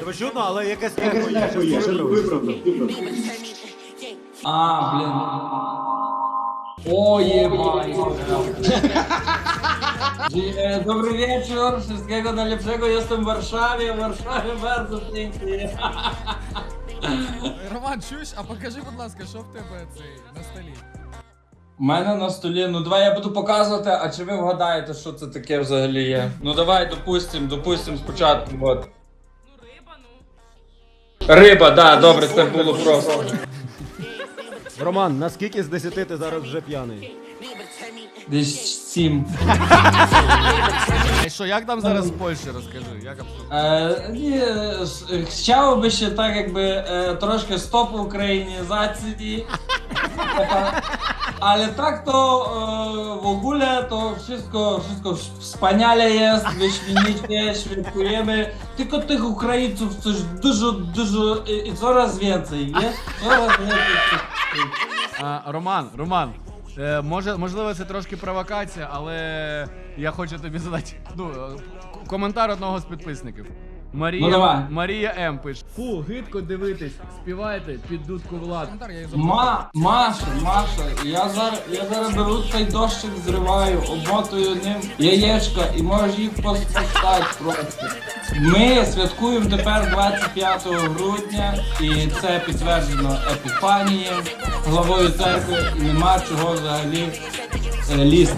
Тебе чудно, але якесь ехо є. щас це виправлю. А, блин. О, ебать. Dzie- Dobry wieczór, wszystkiego najlepszego. Jestem w Warszawie, w Warszawie bardzo pięknie. Роман, чуєш, а покажи, будь ласка, що в тебе цей на столі? У мене на столі, ну давай я буду показувати, а чи ви вгадаєте, що це таке взагалі є? Ну давай, допустим, допустим спочатку, от. Риба, да, добре, це було просто. Роман, наскільки з 10 ти зараз вже п'яний? Десь сім. А що, як там зараз в Польщі, розкажи, як абсолютно? Е, ні, с- Chciało би ще так, якби е, трошки стоп українізації. Ale tak to e, w ogóle to wszystko, wszystko wspaniale jest, wyśmienicie, świętujemy. Tylko tych Ukraińców coś dużo, dużo i, i coraz więcej, nie? Coraz więcej. А, Роман, Роман, е, може, можливо, це трошки провокація, але я хочу тобі задати ну, е, к- коментар одного з підписників. Марія, Ну, давай. Марія М. пише. Фу, гидко дивитись, співайте під дудку влад. Ма, Маша, Маша, я зараз, я зараз беру цей дощик, зриваю, обмотую ним яєчка і можеш їх постати просто. Ми святкуємо тепер 25 грудня, і це підтверджено Епіфанієм, главою церкви, і нема чого взагалі е, лізти.